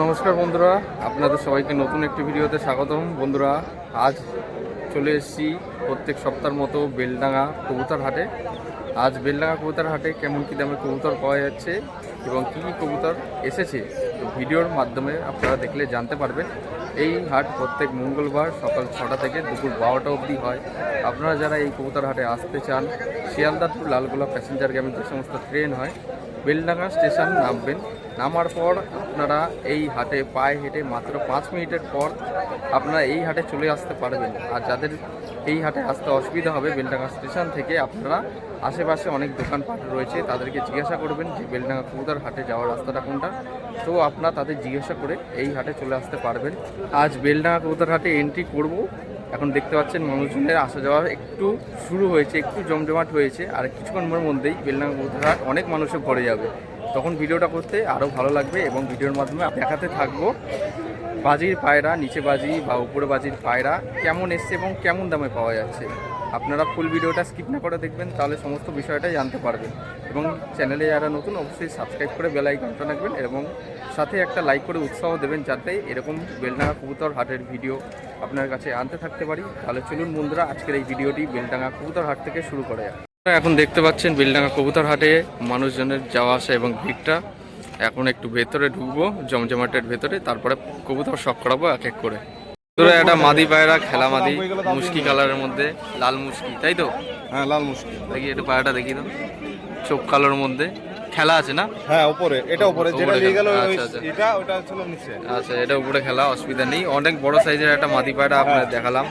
নমস্কার বন্ধুরা, আপনাদের সবাইকে নতুন একটি ভিডিওতে স্বাগতম। বন্ধুরা, আজ চলে এসেছি প্রত্যেক সপ্তাহের মতো বেলডাঙ্গা কবুতর হাটে। আজ বেলডাঙ্গা কবুতর হাটে কেমন কী দামে কবুতর পাওয়া যাচ্ছে এবং কী কী কবুতর এসেছে, তো ভিডিওর মাধ্যমে আপনারা দেখলে জানতে পারবেন। এই হাট প্রত্যেক মঙ্গলবার সকাল ছটা থেকে দুপুর বারোটা অবধি হয়। আপনারা যারা এই কবুতর হাটে আসতে চান, শিয়ালদা টু লালগোলা প্যাসেঞ্জার গ্যামে যে সমস্ত ট্রেন হয়। বেলডাঙ্গা স্টেশন নামবেন। নামার পর আপনারা এই হাটে পায়ে হেঁটে মাত্র পাঁচ মিনিটের পর আপনারা এই হাটে চলে আসতে পারবেন। আর যাদের এই হাটে আসতে অসুবিধা হবে, বেলডাঙ্গা স্টেশন থেকে আপনারা আশেপাশে অনেক দোকানপাট রয়েছে, তাদেরকে জিজ্ঞাসা করবেন যে বেলডাঙ্গা কবুতর হাটে যাওয়ার রাস্তাটা কোনটা? তো আপনারা তাদের জিজ্ঞাসা করে এই হাটে চলে আসতে পারবেন। আজ বেলডাঙ্গা কবুতর হাটে এন্ট্রি করব। এখন দেখতে পাচ্ছেন মানুষজনের আসা যাওয়া একটু শুরু হয়েছে, একটু জমজমাট হয়েছে, আর কিছুক্ষণের মধ্যেই বেলনাঙ্গ বৌদ্ধঘাট অনেক মানুষে ভরে যাবে। তখন ভিডিওটা করতে আরও ভালো লাগবে এবং ভিডিওর মাধ্যমে দেখাতে থাকব বাজির পায়রা, নিচে বাজি বা উপরে বাজির পায়রা কেমন এসছে এবং কেমন দামে পাওয়া যাচ্ছে। আপনারা ফুল ভিডিওটা স্কিপ না করে দেখবেন, তাহলে সমস্ত বিষয়টাই জানতে পারবেন। এবং চ্যানেলে যারা নতুন, অবশ্যই সাবস্ক্রাইব করে বেল আইকনটা রাখবেন এবং সাথে একটা লাইক করে উৎসাহ দেবেন যাতে এরকম বেলডাঙ্গা কবুতর হাটের ভিডিও আপনার কাছে আনতে থাকতে পারি। তাহলে চলুন বন্ধুরা, আজকের এই ভিডিওটি বেলডাঙ্গা কবুতর হাট থেকে শুরু করে এখন দেখতে পাচ্ছেন বেলডাঙ্গা কবুতর হাটে মানুষজনের যাওয়া আসা এবং ভিড়টা। এখন একটু ভেতরে ঢুকবো, জমজমাটের ভেতরে, তারপরে কবুতর শখ করাবো এক এক করে। তোরা একটা মাদি পায়রা খেলা মাদি মুশকি কালারের মধ্যে লাল মুশকি তাই তো? হ্যাঁ লাল মুশকিল দেখি একটু পায়রাটা দেখি তো। চোখ কালোর মধ্যে। খেলা আছে না? হ্যাঁ উপরে এটা উপরে যেটা নিয়ে গেল আচ্ছা, আচ্ছা। এটা ওটা ছিল নিচে। আচ্ছা এটা উপরে খেলা অসুবিধা নেই। অনেক বড় সাইজের একটা মাদি পায়রা দেখালাম।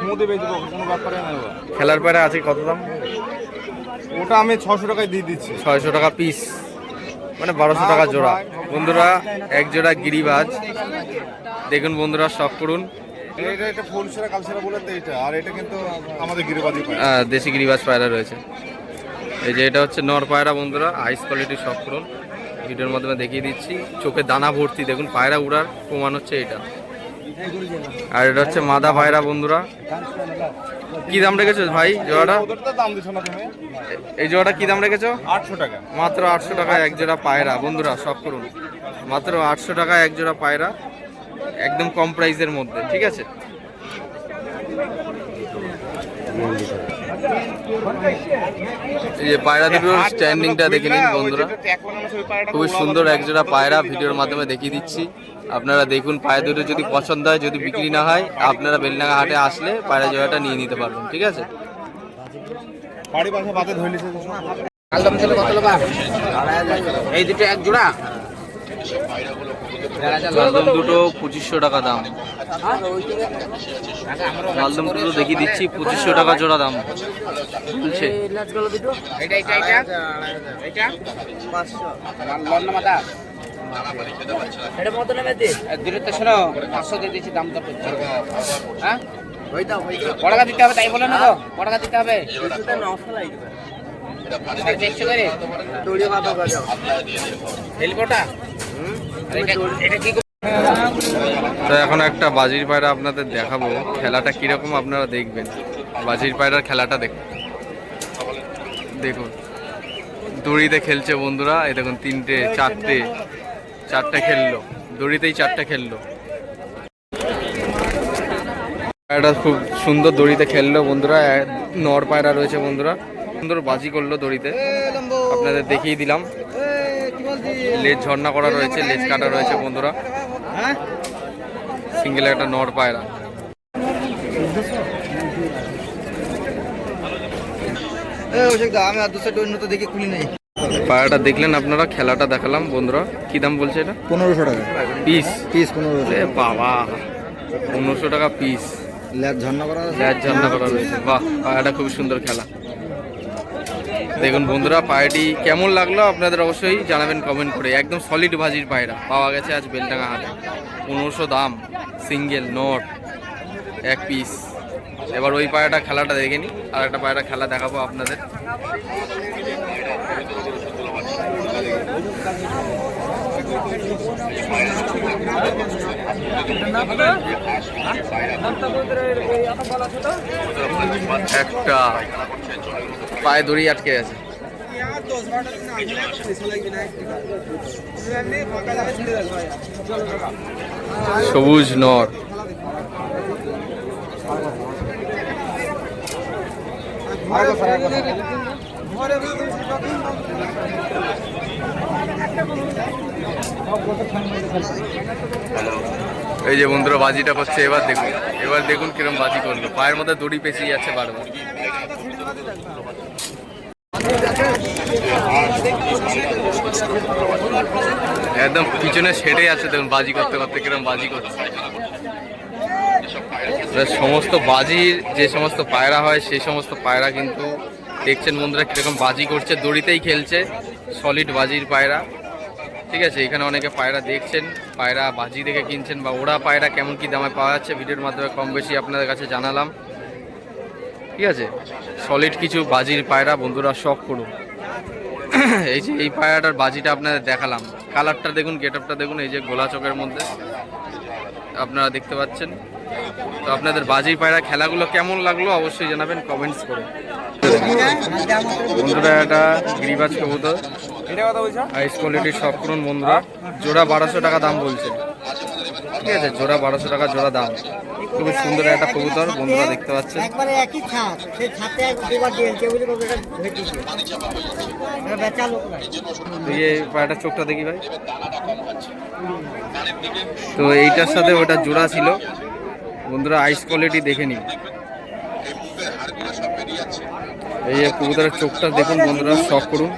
কোনো ব্যাপারে না খেলার পায়রা আছে কত দাম? ওটা আমি ছশো টাকায় দিয়ে দিচ্ছি। ছয়শো টাকা পিস মানে বারোশো টাকা জোড়া। বন্ধুরা এক জোড়া গিরিবাজ। দেখুন বন্ধুরা সব করুন। এটা এটা ফুল সেরা কাল বলে তো এটা। আর এটা কিন্তু আমাদের গিরিবাদি পায় দেশি গিরিবাজ পায়রা রয়েছে। এই যে এটা হচ্ছে নর পায়রা বন্ধুরা হাইস কোয়ালিটি শখ করুন। ভিডিওর মাধ্যমে দেখিয়ে দিচ্ছি। চোখে দানা ভর্তি দেখুন পায়রা উড়ার প্রমাণ হচ্ছে এটা। আর এটা হচ্ছে মাদা ভাইরা বন্ধুরা। কি দাম রেখেছো ভাই জোড়াটা? এই জোড়াটা কি দাম রেখেছো? আটশো টাকা মাত্র আটশো টাকা এক জোড়া পায়রা। বন্ধুরা, সব করুন। মাত্র আটশো টাকা এক জোড়া পায়রা। একদম কম প্রাইসের মধ্যে, ঠিক আছে? এই যে পায়রা দুটোর স্ট্যান্ডিংটা দেখে নিন বন্ধুরা। খুবই সুন্দর এক জোড়া পায়রা ভিডিওর মাধ্যমে দেখিয়ে দিচ্ছি। আপনারা দেখুন পায়রা দুটো যদি পছন্দ হয় যদি বিক্রি না হয় আপনারা বেলডাঙ্গা হাটে আসলে পায়রা জোড়াটা নিয়ে নিতে পারবেন ঠিক আছে? এই দুটো এক জোড়া? লালদম দুটো পঁচিশশো টাকা দাম। লালদম দুটো দেখিয়ে দিচ্ছি পঁচিশশো টাকা জোড়া দাম। বলছে পাঁচশো। দিয়ে দিচ্ছি দাম তো হ্যাঁ পড়াকা দিতে হবে তাই বলে না তো? পড়াকা দিতে হবে। নশো লাগবে সাড়ে চারশো করে। দড়ি কত করে। তো এখন একটা বাজির পায়রা আপনাদের দেখাবো। খেলাটা কীরকম আপনারা দেখবেন? বাজির পায়রার খেলাটা দেখুন দেখুন। দড়িতে খেলছে বন্ধুরা, এই দেখুন, তিনটে, চারটে চারটে খেললো। দড়িতেই চারটে খেললো। পায়রাটা খুব সুন্দর দড়িতে খেললো বন্ধুরা। নর পায়রা রয়েছে বন্ধুরা। সুন্দর বাজি করল দড়িতে। আপনাদের দেখিয়ে দিলাম। লেজ ঝর্ণা করা রয়েছে লেজ কাটা রয়েছে বন্ধুরা। সিঙ্গেল একটা নর পায়রা। আমি আর দুশো অন্য তো দেখে খুলি নেই। পায়রাটা দেখলেন আপনারা খেলাটা দেখালাম বন্ধুরা। কি দাম বলছে এটা? পনেরোশো টাকা। পিস? পিস পনেরোশো বাবা পনেরোশো টাকা পিস। ল্যাব ঝর্ণা করা ল্যাজ ঝর্ণা করা রয়েছে। বাহ পায়রাটা খুবই সুন্দর খেলা। দেখুন বন্ধুরা পায়রাটি কেমন লাগল আপনাদের অবশ্যই জানাবেন কমেন্ট করে। একদম সলিড ভাজির পায়রা। পাওয়া গেছে আজ বেলডাঙ্গা হাটে। পনেরোশো দাম সিঙ্গেল নট এক পিস এবার ওই পায়রাটা খেলাটা দেখে নিই। আর একটা পায়রা খেলা দেখাবো আপনাদের। একটা পায়ে দড়ি আটকে গেছে। সবুজ নর। এই যে বন্ধুরা বাজিটা করছে এবার দেখুন এবার দেখুন কিরম বাজি করল। পায়ের মধ্যে দড়ি পেঁচিয়ে যাচ্ছে বারবার। একদম পিছনে সেটে আছে দেখুন, বাজি করতে করতে কিরম বাজি করছে। সমস্ত বাজির যে সমস্ত পায়রা হয়, সেই সমস্ত পায়রা কিন্তু দেখছেন বন্ধুরা কীরকম বাজি করছে, দড়িতেই খেলছে সলিড বাজির পায়রা। ঠিক আছে, এখানে অনেকে পায়রা দেখছেন, পায়রা বাজি দেখে কিনছেন, বা ওরা পায়রা কেমন কি দামে পাওয়া যাচ্ছে, ভিডিওর মাধ্যমে কম বেশি আপনাদের কাছে জানালাম। ঠিক আছে? সলিড কিছু বাজির পায়রা বন্ধুরা শখ করুন। এই যে এই পায়রাটার বাজিটা আপনাদের দেখালাম। কালারটা দেখুন গেট আপটা দেখুন এই যে গোলা চোখের মধ্যে। আপনারা দেখতে পাচ্ছেন। তো আপনাদের বাজির পায়রা খেলাগুলো কেমন লাগল অবশ্যই জানাবেন কমেন্টস করে। বন্ধুরা এটা গিরিবাজ কবুতর। হাইস কোয়ালিটির সব করুন বন্ধুরা। জোড়া বারোশো টাকা দাম বলছে। ঠিক আছে? জোড়া বারোশো টাকা জোড়া দাম। খুবই সুন্দর একটা কবুতর বন্ধুরা দেখতে পাচ্ছেন। একবারে একই ছাদ সেই ছাদে দুবার দিয়েছে বুঝে বলবে এটা এটা বেচা লোক নাই এই পায়রাটা চোখটা দেখি ভাই। তো এইটার সাথে ওটা জোড়া ছিল। বন্ধুরা আইস কোয়ালিটি দেখে নিন। এই কবুতরের চোখটা দেখুন বন্ধুরা শখ করুন।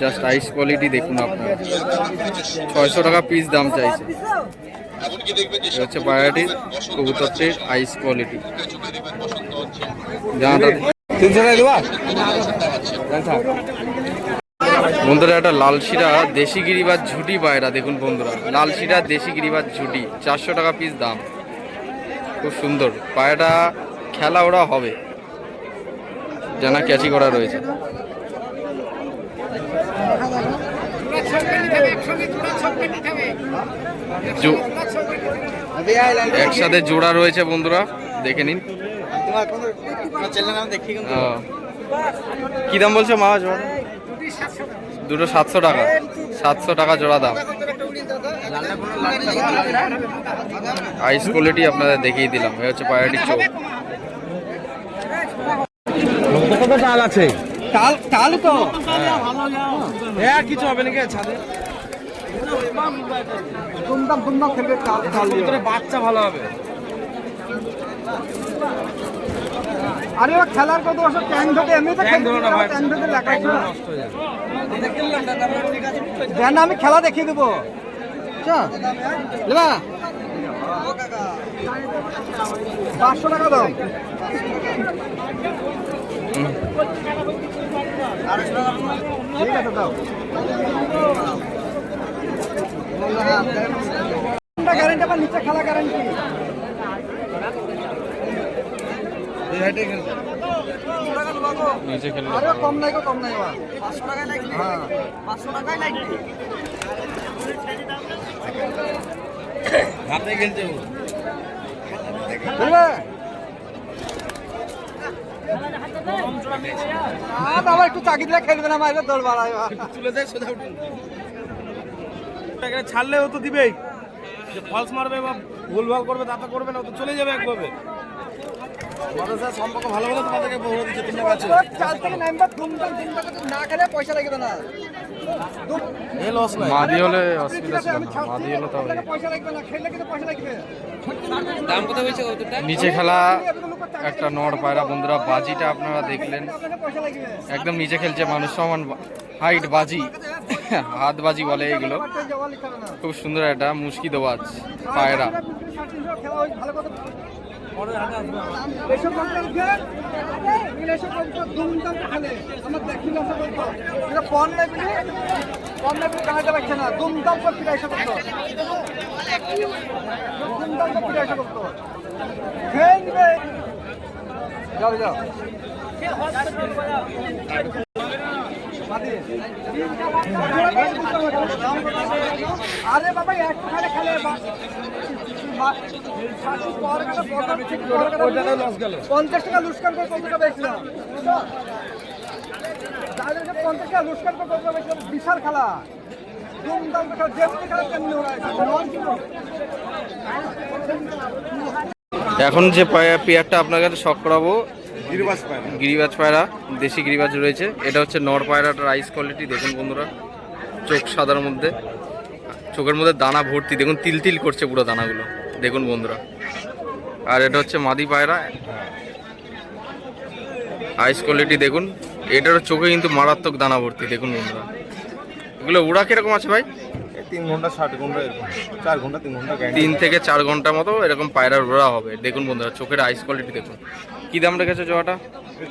জাস্ট আইস কোয়ালিটি দেখুন আপনারা। ছয়শো টাকা পিস দাম চাইছে। হচ্ছে পায়রাটির কবুতরটির আইস কোয়ালিটি তিনশো টাকা দেবা? বন্ধুরা একটা লাল শিরা দেশি গিরিবাজ ঝুটি পায়রা দেখুন বন্ধুরা। লাল শিরা দেশি গিরিবাজ ঝুটি চারশো টাকা পিস দাম। খুব সুন্দর। পায়রাটা খেলা ওরা হবে। জানা ক্যাচি করা রয়েছে। একসাথে জোড়া রয়েছে বন্ধুরা দেখে নিন। কি দাম বলছো মা জোড়া? দুটো সাতশো টাকা। সাতশো টাকা। জোড়া দাম। আইস কোয়ালিটি আপনাদের দেখিয়ে দিলাম। এই হচ্ছে পায়রাটির চোখ। কত ডাল আছে? তাল তাল তো। হ্যাঁ। কিছু হবে নাকি ছাদে? খেলবে বাচ্চা ভালো হবে। আরে ও খেলার কত বছর ট্যাং ধরে এমনিতে ট্যাং ধরো না ভাই। ট্যাং ধরে লেখা নষ্ট হয়ে যাবে। দেন আমি খেলা দেখিয়ে দেবো। আচ্ছা লেবা। পাঁচশো টাকা দাম ঠিক আছে দাও। গ্যারেন্টি আবার নিচে খেলা গ্যারেন্টি নিচে খেললে। আরে কম নাই গো কম নাই আবার পাঁচশো টাকায় লাগবে হ্যাঁ। পাঁচশো টাকায় লাগবে হাতে খেলছে ও। বাবা একটু চাকি দিলে খেলবে না মারবে দৌড় বাড়াই তুলে দেয় সোজা উঠুন। এখানে ছাড়লে ও তো দিবেই। যে ফলস মারবে বা ভুলভাল করবে তা তো করবে না ও তো চলে যাবে একভাবে। সম্পর্ক ভালো হলে তোমাদেরকে বহু দিচ্ছে তিনটা ম্যাচ চাল থেকে নামবে ধুমধাম তিনটা করে না খেলে পয়সা লাগবে না এ লস নাই। মাদি হলে অসুবিধা ছিল না। মাদি হলে তো পয়সা লাগবে না খেললে কিন্তু পয়সা লাগবে। দাম কত হয়েছে কতটা নিচে খেলা একটা নড় পায়রা বন্ধুরা বাজিটা আপনারা দেখলেন। একদম নিচে খেলছে মানুষ সমান হাইট বাজি। হাত বাজি বলে এগুলো খুব সুন্দর একটা মুশকি দোবাজ পায়রা। যাও যাও আরে বাবা একটু খালে খেলে বা- বা- শাশি পর কাটা বড় ঠিক পর কাটা লস গেল পঞ্চাশ টাকা লুস্কান করে কত টাকা বেচলাম আর পঞ্চাশ টাকা লুস্কার করতে হবে এটা বিশাল খেলা। ধুমধাম খেলা খেলা ওরা এখন যে পায়া- পেয়ারটা আপনার কাছে শখ করাবো গিরিবাজ পায়রা। দেশি গিরিবাজ রয়েছে। এটা হচ্ছে নর পায়রাটার আইস কোয়ালিটি দেখুন বন্ধুরা। চোখ সাদার মধ্যে। চোখের মধ্যে দানা ভর্তি। দেখুন তিল তিল করছে পুরো দানাগুলো। দেখুন বন্ধুরা। আর এটা হচ্ছে মাদি পায়রা। আইস কোয়ালিটি দেখুন। এটারও চোখে কিন্তু মারাত্মক দানা ভর্তি। দেখুন বন্ধুরা। এগুলো উড়া কীরকম আছে ভাই? তিন ঘণ্টা ষাট ঘণ্টা এরকম। চার ঘণ্টা তিন ঘণ্টা তিন থেকে চার ঘণ্টা মতো এরকম পায়রার উড়া হবে। দেখুন বন্ধুরা চোখের আইস কোয়ালিটি দেখুন। কী দাম রেখেছে জোয়াটা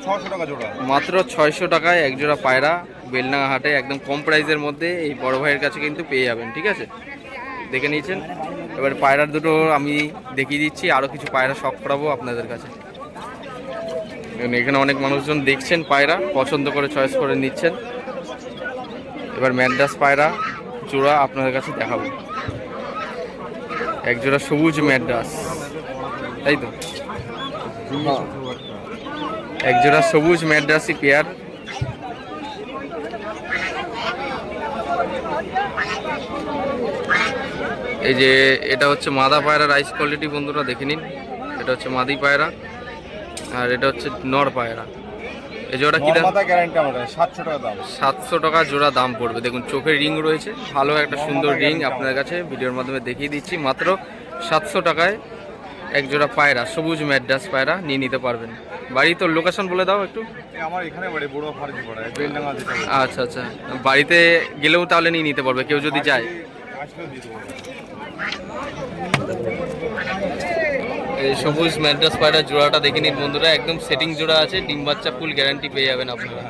ছশো টাকা জোড়া। মাত্র ছয়শো টাকায় একজোড়া পায়রা বেলডাঙ্গা হাটে একদম কম প্রাইসের মধ্যে এই বড় ভাইয়ের কাছে কিন্তু পেয়ে যাবেন ঠিক আছে? দেখে নিয়েছেন? এবার পায়রার দুটো আমি দেখিয়ে দিচ্ছি আরও কিছু পায়রা শখ করাবো আপনাদের কাছে। এখানে অনেক মানুষজন দেখছেন পায়রা পছন্দ করে চয়েস করে নিচ্ছেন। এবার ম্যান্ডাস পায়রা জোড়া আপনাদের কাছে দেখাবো। এক জোড়া সবুজ ম্যাড্রাস তাই তো? এক জোড়া সবুজ ম্যাড্রাসি পেয়ার। এই যে এটা হচ্ছে মাদা পায়রা রাইস কোয়ালিটি বন্ধুরা দেখে নিন। এটা হচ্ছে মাদি পায়রা আর এটা হচ্ছে নর পায়রা। এই জোড়া কি দাম? মাথা গ্যারান্টি আমাদের সাতশো টাকা দাম। সাতশো টাকা জোড়া দাম পড়বে। দেখুন চোখের রিং রয়েছে ভালো একটা সুন্দর রিং আপনার কাছে ভিডিওর মাধ্যমে দেখিয়ে দিচ্ছি। মাত্র সাতশো টাকায় এক জোড়া পায়রা সবুজ ম্যাড্রাস পায়রা নিয়ে নিতে পারবেন। বাড়ি তোর লোকেশন বলে দাও একটু। আমার এখানে বাড়ি বড় ফার্জি পড়ায় বেলডাঙ্গা আচ্ছা আচ্ছা। বাড়িতে গেলেও তাহলে নিয়ে নিতে পারবে কেউ যদি যায়। এই সবুজ ম্যাড্রাস পায়রা জোড়াটা দেখে নিন বন্ধুরা একদম সেটিং জোড়া আছে ডিম বাচ্চা ফুল গ্যারান্টি পেয়ে যাবেন আপনারা।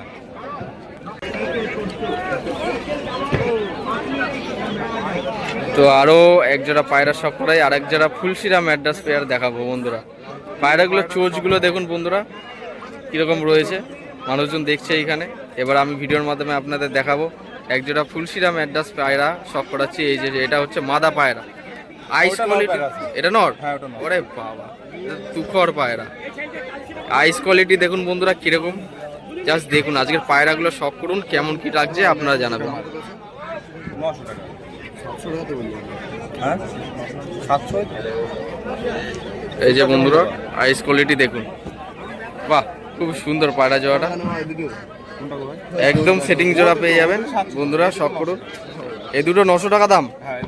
তো আরও এক জোড়া পায়রা শখ করাই আর এক জোড়া ফুলশিরা ম্যাড্রাস পেয়ার দেখাবো বন্ধুরা। পায়রাগুলোর চোচগুলো দেখুন বন্ধুরা কীরকম রয়েছে। মানুষজন দেখছে এইখানে এবার আমি ভিডিওর মাধ্যমে আপনাদের দেখাবো। এক জোড়া ফুলশিরা ম্যাড্রাস পায়রা শখ করাচ্ছি। এই যে এটা হচ্ছে মাদা পায়রা। আইস কোয়ালিটি এটা নর? হ্যাঁ, নর। ওরে বাবা তুখর পায়রা। আইস কোয়ালিটি দেখুন বন্ধুরা কীরকম। জাস্ট দেখুন আজকের পায়রাগুলো শখ করুন কেমন কি লাগছে আপনারা জানাবেন। টাকা। সাতশো? এই যে বন্ধুরা আইস কোয়ালিটি দেখুন। বাহ খুব সুন্দর পায়রা জোড়াটা একদম সেটিং জোড়া পেয়ে যাবেন। বন্ধুরা শখ করুন। এই দুটো নশো টাকা দাম? হ্যাঁ।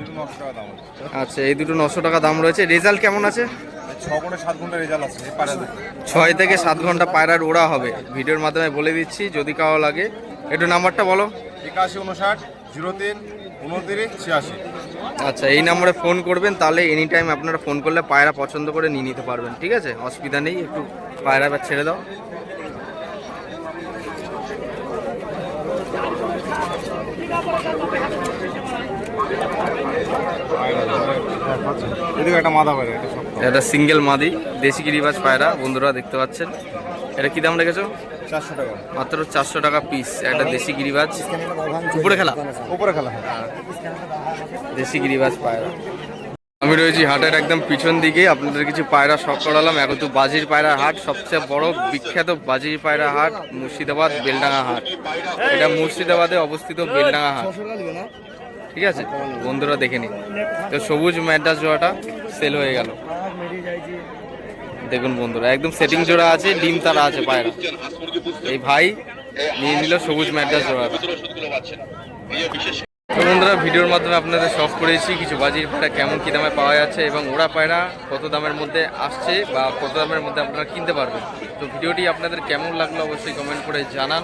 আচ্ছা এই দুটো নশো টাকা দাম রয়েছে। রেজাল্ট কেমন আছে। ছয় থেকে সাত ঘণ্টা পায়রার ওড়া হবে। ভিডিওর মাধ্যমে বলে দিচ্ছি যদি কারও লাগে। একটু নাম্বারটা বলো। একাশি উনষাট জিরো তিন উনত্রিশ ছিয়াশি। আচ্ছা এই নম্বরে ফোন করবেন তাহলে এনি টাইম আপনারা ফোন করলে পায়রা পছন্দ করে নিয়ে নিতে পারবেন ঠিক আছে? অসুবিধা নেই একটু পায়রা এবার ছেড়ে দাও। একটা এটা সিঙ্গেল মাদি দেশি গিরিবাজ পায়রা বন্ধুরা দেখতে পাচ্ছেন। এটা কি দাম রেখেছো? চারশো টাকা। মাত্র চারশো টাকা পিস একটা দেশি গিরিবাজ উপরে খেলা। উপরে খেলা হ্যাঁ। দেশি গিরিবাজ পায়রা। আমি রয়েছি হাটের একদম পিছন দিকে, আপনাদের কিছু পায়রা শখ করালাম। এখন তো বাজির পায়রা হাট, সবচেয়ে বড় বিখ্যাত বাজির পায়রা হাট মুর্শিদাবাদ বেলডাঙ্গা হাট। এটা মুর্শিদাবাদে অবস্থিত বেলডাঙ্গা হাট। ঠিক আছে? বন্ধুরা দেখে নিন। তো সবুজ ম্যাড্রাস জোড়াটা সেল হয়ে গেল। দেখুন বন্ধুরা, একদম সেটিং জোড়া আছে, ডিম তারা আছে পায়রা। এই ভাই নিয়ে নিল সবুজ ম্যাড্রাস জোড়াটা। তো বন্ধুরা, ভিডিওর মাধ্যমে আপনাদের শখ করেছি কিছু বাজির পায়রা কেমন কী দামে পাওয়া যাচ্ছে এবং ওরা পায়রা কত দামের মধ্যে আসছে বা কত দামের মধ্যে আপনারা কিনতে পারবেন। তো ভিডিওটি আপনাদের কেমন লাগল অবশ্যই কমেন্ট করে জানান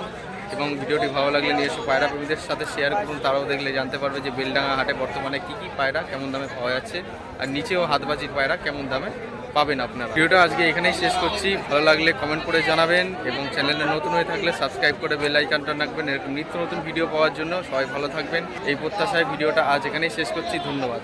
এবং ভিডিওটি ভালো লাগলে নিয়ে এসে পায়রা প্রেমীদের সাথে শেয়ার করুন। তারাও দেখলে জানতে পারবে যে বেলডাঙ্গা হাটে বর্তমানে কী কী পায়রা কেমন দামে পাওয়া যাচ্ছে। আর নিচেও হাতবাজির পায়রা কেমন দামে পাবেন আপনারা। ভিডিওটা আজকে এখানেই শেষ করছি। ভালো লাগলে কমেন্ট করে জানাবেন এবং চ্যানেলে নতুন হয়ে থাকলে সাবস্ক্রাইব করে বেল আইকনটা রাখবেন। এরকম নিত্য নতুন ভিডিও পাওয়ার জন্য সবাই ভালো থাকবেন। এই প্রত্যাশায় ভিডিওটা আজ এখানেই শেষ করছি। ধন্যবাদ।